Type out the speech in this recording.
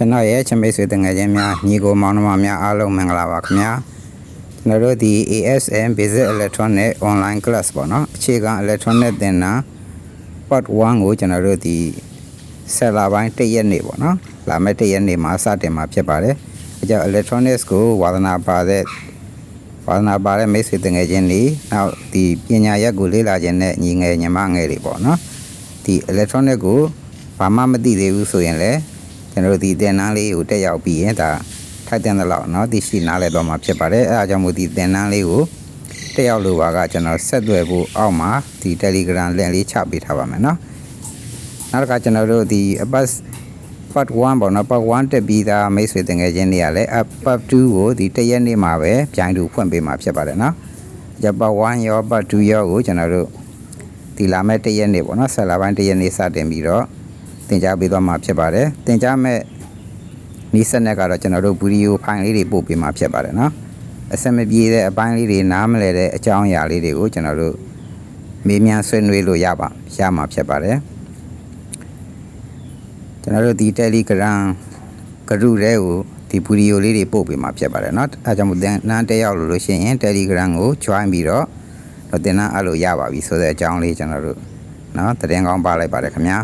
ကျွန်တော်ရဲ့ချမိတ်ဆွေတငယ်ချင်းများညီကိုမောင်နှမများအားလုံးမင်္ဂလာပါခင်ဗျာကျွန်တော်တို့ဒီ ASM Basic Electronic Online Class ပေါ့နော်အခြေခံ Electronic သင်တန်း Part 1ကိုကျွန်တော်တို့ဒီဆက်လာပိုင်းတစ်ရက်နေ့ပေါ့နော်လာမယ့်တစ်ရက်နေ့မှာစတင်မှာဖြစ်ပါတယ်အကြောင်း Electronics ကိုဝါသနာပါတဲ့ဝါသနာပါတဲ့မိတ်ဆွေတငယ်ချင်းတွေနောက်ဒီပညာရပ်ကိုလေ့လာခြင်းနဲ့ညီငယ်ညီမငယ်တွေပေါ့နော်ဒီ Electronic ကိုဘာမှမသိသေးဘူးဆိုရင်လည်း ကျွန်တော်တို့ဒီသင်တန်းလေးကိုတက်ရောက်ပြီးရင်ဒါထိုက်တဲ့လောက်เนาะဒီရှိနားလဲတော့မှာဖြစ်ပါတယ်အဲအကြောင်းမို့ဒီသင်တန်းလေးကိုတက်ရောက်လို့ပါကကျွန်တော်ဆက်သွယ်ဖို့အောက်မှာဒီ Telegram link လေးချပေးထားပါမယ်เนาะနောက်တစ်ခါကျွန်တော်တို့ဒီ Apas part 1ပေါ့နော် part 1တက်ပြီးသားမိတ်ဆွေတငယ်ချင်းတွေကလည်း part 2ကိုဒီတရက်နေ့မှာပဲပြိုင်တူဖွင့်ပေးမှာဖြစ်ပါတယ်เนาะကြ part 1ရော part 2ရောကိုကျွန်တော်တို့ဒီလာမယ့်တရက်နေ့ပေါ့နော်ဆက်လာပိုင်းတရက်နေ့စတင်ပြီးတော့ သင်ကြားပေးသွားမှာဖြစ်ပါတယ်သင်ကြားမဲ့နီးစက်နဲ့ကတော့ကျွန်တော်တို့ဗီဒီယိုဖိုင်လေးတွေပို့ပေးမှာဖြစ်ပါတယ်နော်အစမပြေတဲ့အပိုင်းလေးတွေနားမလည်တဲ့အကြောင်းအရာလေးတွေကိုကျွန်တော်တို့မေးမြန်းဆွေးနွေးလို့ရပါရမှာဖြစ်ပါတယ်ကျွန်တော်တို့ဒီ Telegram ကရုတဲ့ကိုဒီဗီဒီယိုလေးတွေပို့ပေးမှာဖြစ်ပါတယ်เนาะအဲဒါကြောင့်မို့သင်တန်းတက်ရောက်လို့လို့ရှိရင် Telegram ကို join ပြီးတော့တော့သင်တန်းအဲ့လိုရပါပြီဆိုတဲ့အကြောင်းလေးကျွန်တော်တို့เนาะတည်င်းကောင်းပါလိုက်ပါတယ်ခင်ဗျာ